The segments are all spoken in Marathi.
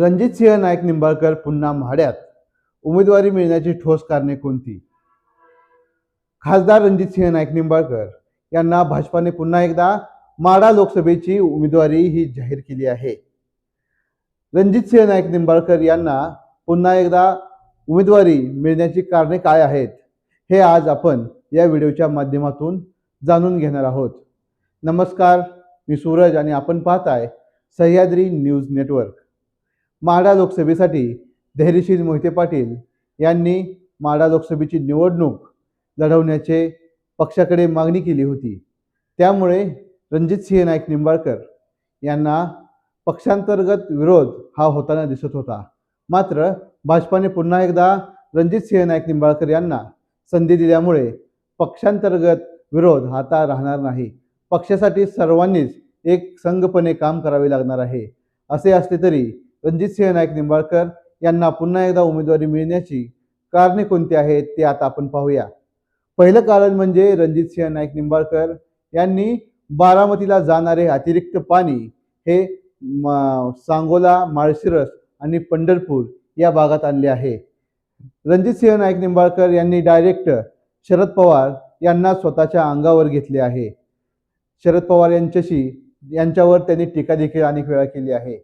रणजितसिंह नाईक निंबाळकर पुन्हा म्हाड्यात. उमेदवारी मिळण्याची ठोस कारणे कोणती? खासदार रणजितसिंह नाईक निंबाळकर यांना भाजपाने पुन्हा एकदा माडा लोकसभेची उमेदवारी ही जाहीर केली आहे. रणजितसिंह नाईक निंबाळकर यांना पुन्हा एकदा उमेदवारी मिळण्याची कारणे काय आहेत? हे आज आपण या व्हिडिओच्या माध्यमातून जाणून घेणार आहोत. नमस्कार मी सूरज आणि आपण पाहताय सह्याद्री न्यूज नेटवर्क. माडा लोकसभेसाठी धैर्यशील मोहिते पाटील यांनी माडा लोकसभेची निवडणूक लढवण्याचे पक्षाकडे मागणी केली होती. त्यामुळे रणजित सिंह नाईक निंबाळकर यांना पक्षांतर्गत विरोध हा होताना दिसत होता. मात्र भाजपाने पुन्हा एकदा रणजित सिंह नाईक निंबाळकर यांना संधी दिल्यामुळे पक्षांतर्गत विरोध आता राहणार नाही. पक्षासाठी सर्वांनीच एक संघपणे काम करावे लागणार आहे. असे असले तरी रणजितसिंह नाईक निंबाळकर यांना पुन्हा एकदा उमेदवारी मिळण्याची कारणे कोणती आहेत ते आता आपण पाहूया. पहिलं कारण म्हणजे रणजितसिंह नाईक निंबाळकर यांनी बारामतीला जाणारे अतिरिक्त पाणी हे सांगोला माळशिरस आणि पंढरपूर या भागात आणले आहे. रणजितसिंह नाईक निंबाळकर यांनी डायरेक्ट शरद पवार यांना स्वतःच्या अंगावर घेतले आहे. शरद पवार यांच्याशी यांच्यावर त्यांनी टीका देखील अनेक वेळा केली आहे.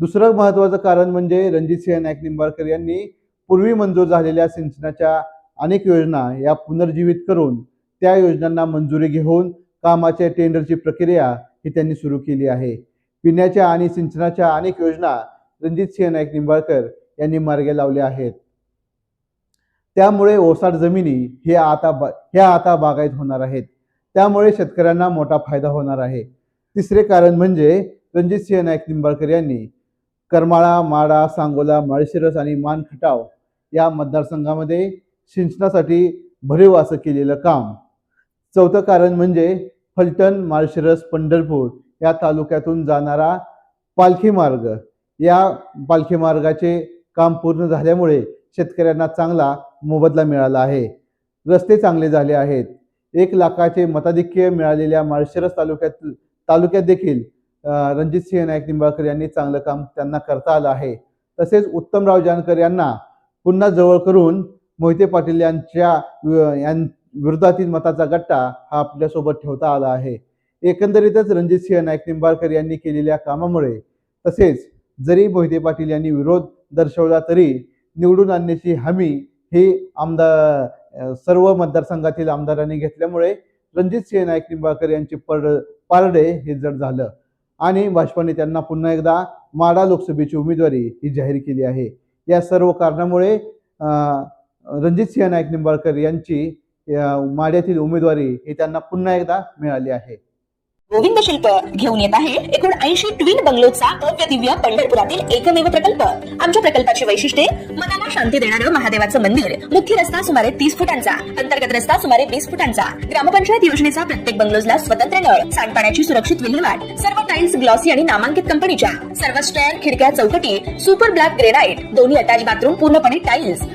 दुसरं महत्त्वाचं कारण म्हणजे रणजितसिंह नाईक निंबाळकर यांनी पूर्वी मंजूर झालेल्या सिंचनाच्या अनेक योजना या पुनर्जीवित करून त्या योजनांना मंजुरी घेऊन कामाच्या टेंडरची प्रक्रिया ही त्यांनी सुरू केली आहे. पिण्याच्या आणि सिंचनाच्या अनेक योजना रणजितसिंह नाईक निंबाळकर यांनी मार्गे लावल्या आहेत. त्यामुळे ओसाड जमिनी हे आता बा ह्या आता बागायत होणार आहेत. त्यामुळे शेतकऱ्यांना मोठा फायदा होणार आहे. तिसरे कारण म्हणजे रणजितसिंह नाईक निंबाळकर यांनी करमाळा माडा सांगोला माळशिरस आणि मान खटाव या मतदारसंघामध्ये सिंचनासाठी भरीव असं केलेलं काम. चौथं कारण म्हणजे फलटण माळशिरस पंढरपूर या तालुक्यातून जाणारा पालखी मार्ग. या पालखी मार्गाचे काम पूर्ण झाल्यामुळे शेतकऱ्यांना चांगला मोबदला मिळाला आहे. रस्ते चांगले झाले आहेत. एक लाखाचे मताधिक्य मिळालेल्या माळशिरस तालुक्यात तालुक्यात देखील रणजित सिंह नाईक निंबाळकर यांनी चांगलं काम त्यांना करता आलं आहे. तसेच उत्तमराव जानकर यांना पुन्हा जवळ करून मोहिते पाटील यांच्या वि- यां- विरोधातील मताचा गट्टा हा आपल्यासोबत ठेवता आला आहे. एकंदरीतच रणजित सिंह नाईक निंबाळकर यांनी केलेल्या कामामुळे तसेच जरी मोहिते पाटील यांनी विरोध दर्शवला तरी निवडून आणण्याची हमी ही आमदार सर्व मतदारसंघातील आमदारांनी घेतल्यामुळे रणजित सिंह नाईक निंबाळकर यांचे पड पारडे हे जड झालं. आणि भाजपाने त्यांना पुन्हा एकदा माडा लोकसभेची उमेदवारी ही जाहीर केली आहे. या सर्व कारणामुळे रणजित सिंह नाईक निंबाळकर यांची माड्यातील उमेदवारी ही त्यांना पुन्हा एकदा मिळाली आहे. गोविंद शिल्प घेऊन येत आहे. एकूण ऐंशी ट्विन बंगलोचा भव्य दिव्य पंढरपुरातील एकमेव प्रकल्प. आमच्या प्रकल्पाची वैशिष्ट्ये मनाला शांती देणारं महादेवाचं मंदिर. मुख्य रस्ता सुमारे तीस फुटांचा अंतर्गत रस्ता सुमारे वीस फुटांचा. ग्रामपंचायत योजनेचा प्रत्येक बंगलोजला स्वतंत्र नळ सांडपाण्याची सुरक्षित विल्हेवाट सर्व टाइल्स ग्लॉसी आणि नामांकित कंपनीच्या सर्व स्टेअर खिडक्या चौकटी सुपर ब्लॅक ग्रेनाइट दोन्ही अटॅच बाथरूम पूर्णपणे टाइल्स